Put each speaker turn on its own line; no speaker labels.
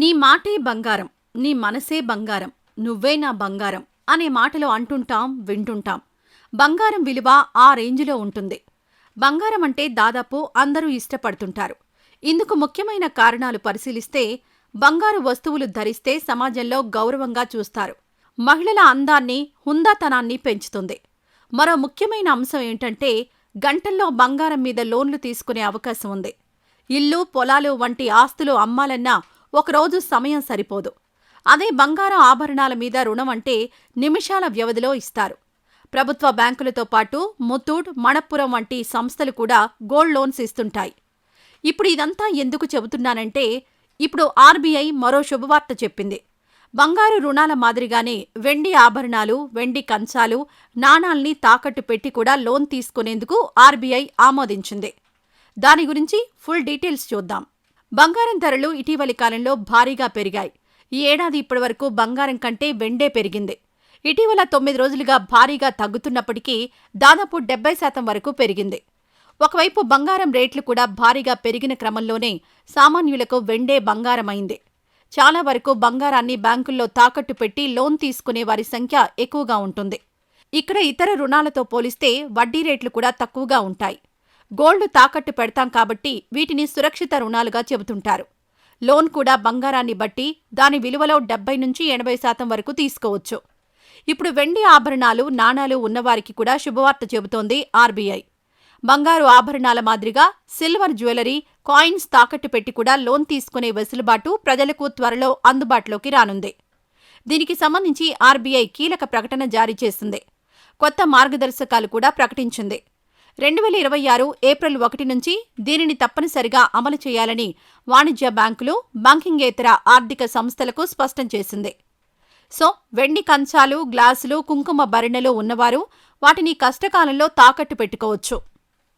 నీ మాటే బంగారం నీ మనసే బంగారం నువ్వే నా బంగారం అనే మాటలు అంటుంటాం వింటుంటాం. బంగారం విలువ ఆ రేంజ్లో ఉంటుంది. బంగారం అంటే దాదాపు అందరూ ఇష్టపడుతుంటారు. ఇందుకు ముఖ్యమైన కారణాలు పరిశీలిస్తే బంగారు వస్తువులు ధరిస్తే సమాజంలో గౌరవంగా చూస్తారు. మహిళల అందాన్ని హుందాతనాన్ని పెంచుతుంది. మరో ముఖ్యమైన అంశం ఏంటంటే గంటల్లో బంగారం మీద లోన్లు తీసుకునే అవకాశం ఉంది. ఇల్లు పొలాలు వంటి ఆస్తులు అమ్మాలన్నా ఒకరోజు సమయం సరిపోదు. అదే బంగారం ఆభరణాల మీద రుణం అంటే నిమిషాల వ్యవధిలో ఇస్తారు. ప్రభుత్వ బ్యాంకులతో పాటు ముత్తూట్ మణప్పురం వంటి సంస్థలు కూడా గోల్డ్ లోన్స్ ఇస్తుంటాయి. ఇప్పుడు ఇదంతా ఎందుకు చెబుతున్నానంటే ఇప్పుడు ఆర్బీఐ మరో శుభవార్త చెప్పింది. బంగారు రుణాల మాదిరిగానే వెండి ఆభరణాలు వెండి కంచాలు నాణాల్ని తాకట్టు పెట్టి కూడా లోన్ తీసుకునేందుకు ఆర్బీఐ ఆమోదించింది. దాని గురించి ఫుల్ డీటెయిల్స్ చూద్దాం. బంగారం ధరలు ఇటీవలి కాలంలో భారీగా పెరిగాయి. ఈ ఏడాది ఇప్పటివరకు బంగారం కంటే వెండే పెరిగింది. ఇటీవల తొమ్మిది రోజులుగా భారీగా తగ్గుతున్నప్పటికీ దాదాపు డెబ్బై శాతం వరకు పెరిగింది. ఒకవైపు బంగారం రేట్లు కూడా భారీగా పెరిగిన క్రమంలోనే సామాన్యులకు వెండే బంగారమైంది. చాలా వరకు బంగారాన్ని బ్యాంకుల్లో తాకట్టు పెట్టి లోన్ తీసుకునే వారి సంఖ్య ఎక్కువగా ఉంటుంది. ఇక్కడ ఇతర రుణాలతో పోలిస్తే వడ్డీ రేట్లు కూడా తక్కువగా ఉంటాయి. గోల్డ్ తాకట్టు పెడతాం కాబట్టి వీటిని సురక్షిత రుణాలుగా చెబుతుంటారు. లోన్ కూడా బంగారాన్ని బట్టి దాని విలువలో డెబ్బై నుంచి ఎనభై శాతం వరకు తీసుకోవచ్చు. ఇప్పుడు వెండి ఆభరణాలు నాణాలు ఉన్నవారికి కూడా శుభవార్త చెబుతోంది ఆర్బీఐ. బంగారు ఆభరణాల మాదిరిగా సిల్వర్ జ్యువెలరీ కాయిన్స్ తాకట్టు పెట్టి కూడా లోన్ తీసుకునే వెసులుబాటు ప్రజలకు త్వరలో అందుబాటులోకి రానుంది. దీనికి సంబంధించి ఆర్బీఐ కీలక ప్రకటన జారీ చేసింది. కొత్త మార్గదర్శకాలు కూడా ప్రకటించింది. రెండు వేల ఇరవై ఆరు ఏప్రిల్ ఒకటి నుంచి దీనిని తప్పనిసరిగా అమలు చేయాలని వాణిజ్య బ్యాంకులు బ్యాంకింగేతర ఆర్థిక సంస్థలకు స్పష్టం చేసింది. సో వెండి కంచాలు గ్లాసులు కుంకుమ భరిణెలు ఉన్నవారు వాటిని కష్టకాలంలో తాకట్టు పెట్టుకోవచ్చు.